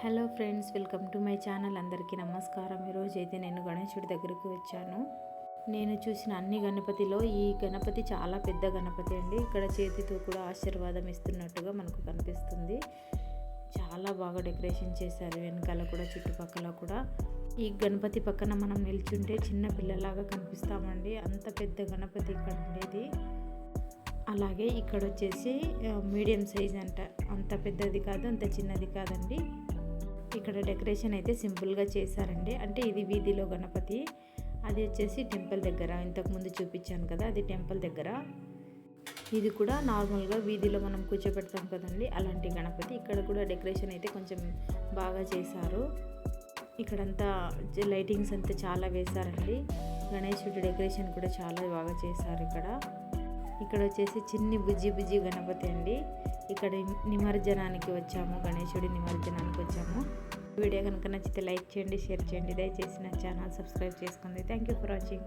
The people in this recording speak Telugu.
Hello friends welcome to my channel. అందరికీ నమస్కారం. ఈరోజు అయితే నేను గణేశుడి దగ్గరికి వచ్చాను. నేను చూసిన అన్ని గణపతిలో ఈ గణపతి చాలా పెద్ద గణపతి అండి. ఇక్కడ చేతితో కూడా ఆశీర్వాదం ఇస్తున్నట్టుగా మనకు కనిపిస్తుంది. చాలా బాగా డెకరేషన్ చేశారు. వెనకాల కూడా చుట్టుపక్కల కూడా. ఈ గణపతి పక్కన మనం నిల్చుంటే చిన్న పిల్లలాగా కనిపిస్తామండి. అంత పెద్ద గణపతి ఇక్కడ ఉండేది. అలాగే ఇక్కడ వచ్చేసి మీడియం సైజ్ అంట. అంత పెద్దది కాదు అంత చిన్నది కాదండి. ఇక్కడ డెకరేషన్ అయితే సింపుల్గా చేశారండి. అంటే ఇది వీధిలో గణపతి అది వచ్చేసి టెంపుల్ దగ్గర. ఇంతకుముందు చూపించాను కదా అది టెంపుల్ దగ్గర. ఇది కూడా నార్మల్గా వీధిలో మనం కూర్చోబెడతాం కదండి అలాంటి గణపతి. ఇక్కడ కూడా డెకరేషన్ అయితే కొంచెం బాగా చేశారు. ఇక్కడంతా లైటింగ్స్ అంతా చాలా వేశారండి. గణేశుడి డెకరేషన్ కూడా చాలా బాగా చేశారు ఇక్కడ. ఇక్కడ వచ్చేసి చిన్ని బుజ్జి బుజ్జి గణపతి అండి. ఇక్కడ నిమజ్జనానికి వచ్చాము గణేశుడి నిమజ్జనానికి వచ్చాము. వీడియో కనుక నచ్చితే లైక్ చేయండి షేర్ చేయండి. దయచేసి నా ఛానల్ సబ్స్క్రైబ్ చేసుకోండి థ్యాంక్ యూ ఫర్ వాచింగ్